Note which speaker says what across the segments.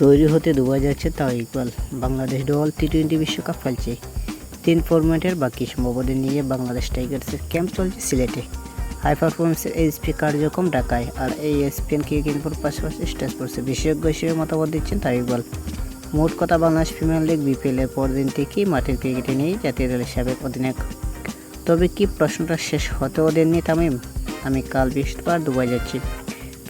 Speaker 1: তৈরি হতে দুবার যাচ্ছে তাও ইকবাল। বাংলাদেশ দল টি টোয়েন্টি বিশ্বকাপ খেলছে। তিন ফরম্যাটের বাকি সম্ভাবনা নিয়ে বাংলাদেশ টাইগার্সের ক্যাম্প চলছে সিলেটে। হাই পারফরমেন্সের এইচপি কার্যক্রম ঢাকায়, আর এই এসপিএন ক্রিকেট ইনফোর পাশাপাশি স্টেজ পড়ছে বিশেষজ্ঞ হিসেবে মতামত দিচ্ছেন তাও ইকবাল। মোট কথা বাংলাদেশ প্রিমিয়ার লিগ বিপিএল এর পরদিন থেকেই মাঠের ক্রিকেটে নিয়ে জাতীয় দলের সাবেক অধিনায়ক। তবে কি প্রশ্নটা শেষ হতেও দেননি তামিম? আমি কাল বৃহস্পতিবার দুবাই যাচ্ছি।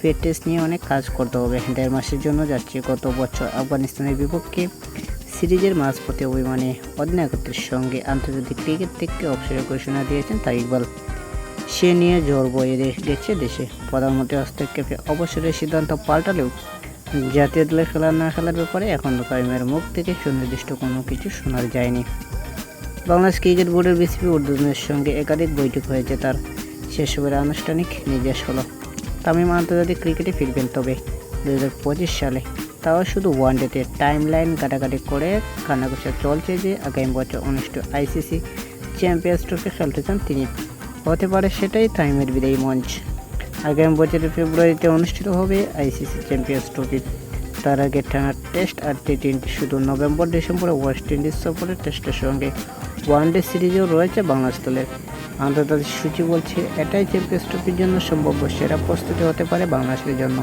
Speaker 1: পেট টেস্ট নিয়ে অনেক কাজ করতে হবে। দেড় মাসের জন্য যাচ্ছে গত বছর আফগানিস্তানের বিপক্ষে সিরিজের মাঝপথে অভিমানে অধিনায়কত্বের সঙ্গে আন্তর্জাতিক ক্রিকেট থেকে অবসরের ঘোষণা দিয়েছেন তার ইকবাল সে নিয়ে জ্বর বয়ে গেছে দেশে। প্রধানমন্ত্রী হস্তক্ষেপে অবসরের সিদ্ধান্ত পাল্টালেও জাতীয় দলে খেলা না খেলার ব্যাপারে এখন কাইমের মুখ থেকে সুনির্দিষ্ট কোনো কিছু শোনা যায়নি। বাংলাদেশ ক্রিকেট বোর্ডের বিসিবি উদ্বোধনের সঙ্গে একাধিক বৈঠক হয়েছে তার। সেসবের আনুষ্ঠানিক নির্দেশ হলো। তামিম আন্তর্জাতিক ক্রিকেটে ফিরবেন তবে দু হাজার পঁচিশ সালে, তাও শুধু ওয়ানডেতে টাইম লাইন কাটাকাটি করে কানাঘুষা চলছে যে আগামী বছর অনুষ্ঠিত আইসিসি চ্যাম্পিয়ন্স ট্রফি খেলতে চান তিনি। হতে পারে সেটাই তামিমের বিদায়ী মঞ্চ। আগামী বছরের ফেব্রুয়ারিতে অনুষ্ঠিত হবে আইসিসি চ্যাম্পিয়ন্স ট্রফি তার আগে টানা টেস্ট আর টি টোয়েন্টি শুধু নভেম্বর, ডিসেম্বরে ওয়েস্ট ইন্ডিজ সফরে টেস্টের সঙ্গে ওয়ানডে সিরিজেও রয়েছে বাংলাদেশ দলের। আন্তর্জাতিক সূচি বলছে এটাই চ্যাম্পিয়ন্স ট্রফির জন্য সম্ভাব্য সেরা প্রস্তুতি হতে পারে বাংলাদেশের জন্য।